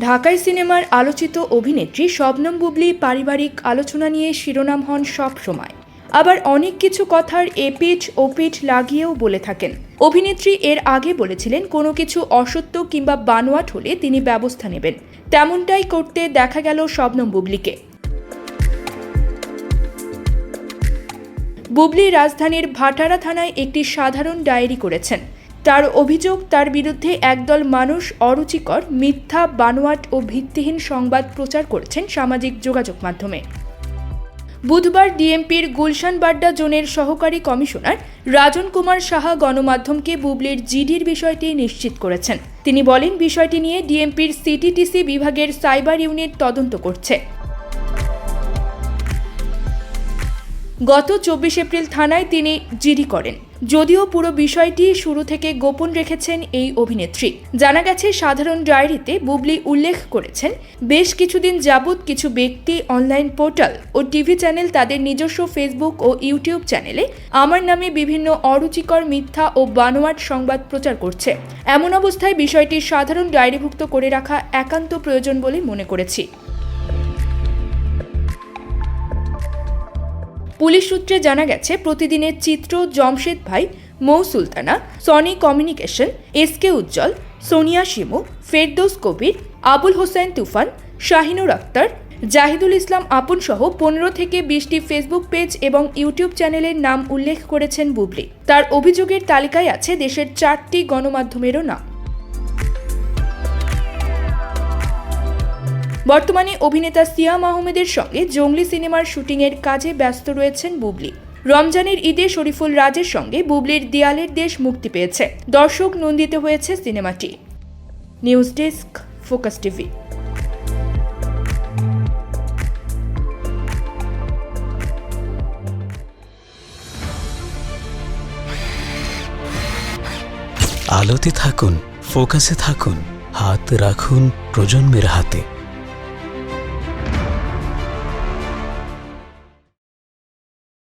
ঢাকাই সিনেমার আলোচিত অভিনেত্রী শবনম বুবলি পারিবারিক আলোচনা নিয়ে শিরোনাম হন সব সময়। আবার অনেক কিছু কথার এপিচ ওপিচ লাগিয়েও বলে থাকেন। অভিনেত্রী এর আগে বলেছিলেন, কোনো কিছু অসত্য কিংবা বানোয়াট হলে তিনি ব্যবস্থা নেবেন। তেমনটাই করতে দেখা গেল শবনম বুবলিকে। বুবলি রাজধানীর ভাটারা থানায় একটি সাধারণ ডায়েরি করেছেন। তার অভিযোগ, তার বিরুদ্ধে একদল মানুষ অরুচিকর, মিথ্যা, বানোয়াট ও ভিত্তিহীন সংবাদ প্রচার করেছেন সামাজিক যোগাযোগ মাধ্যমে। বুধবার ডিএমপির গুলশান বাড্ডা জোনের সহকারী কমিশনার রাজন কুমার সাহা গণমাধ্যমকে বুবলির জিডির বিষয়টি নিশ্চিত করেছেন। তিনি বলেন, বিষয়টি নিয়ে ডিএমপির সিটিটিসি বিভাগের সাইবার ইউনিট তদন্ত করছে। গত চব্বিশ এপ্রিল থানায় তিনি জিডি করেন। যদিও পুরো বিষয়টি শুরু থেকে গোপন রেখেছেন এই অভিনেত্রী। জানা গেছে, সাধারণ ডায়েরিতে বুবলি উল্লেখ করেছেন, বেশ কিছুদিন যাবৎ কিছু ব্যক্তি অনলাইন পোর্টাল ও টিভি চ্যানেল তাদের নিজস্ব ফেসবুক ও ইউটিউব চ্যানেলে আমার নামে বিভিন্ন অরুচিকর মিথ্যা ও বানোয়াট সংবাদ প্রচার করছে। এমন অবস্থায় বিষয়টি সাধারণ ডায়েরিভুক্ত করে রাখা একান্ত প্রয়োজন বলে মনে করেছি। পুলিশ সূত্রে জানা গেছে, প্রতিদিনের চিত্র, জমশেদ ভাই, Mou Sultana, Sony communication SK Ujjwal, Sonia Shimu, Ferdous Kabir, Abul Hossain Tufan, Shahinur Akter, Jahidul Islam Apon সহ পনেরো থেকে বিশটি ফেসবুক পেজ এবং ইউটিউব চ্যানেলের নাম উল্লেখ করেছেন বুবলি। তার অভিযোগের তালিকায় আছে দেশের চারটি গণমাধ্যমেরও নাম। বর্তমানে অভিনেতা সিয়াম আহমেদের সঙ্গে জঙ্গলি সিনেমার শুটিংয়ের কাজে ব্যস্ত রয়েছেন বুবলি। রমজানের ঈদে শরীফুল রাজের সঙ্গে বুবলির দেয়ালের দেশ মুক্তি পেয়েছে। দর্শক নন্দিত হয়েছে সিনেমাটি। News desk, focus TV. আলোতে থাকুন, ফোকাসে থাকুন, হাত রাখুন প্রজন্মের হাতে।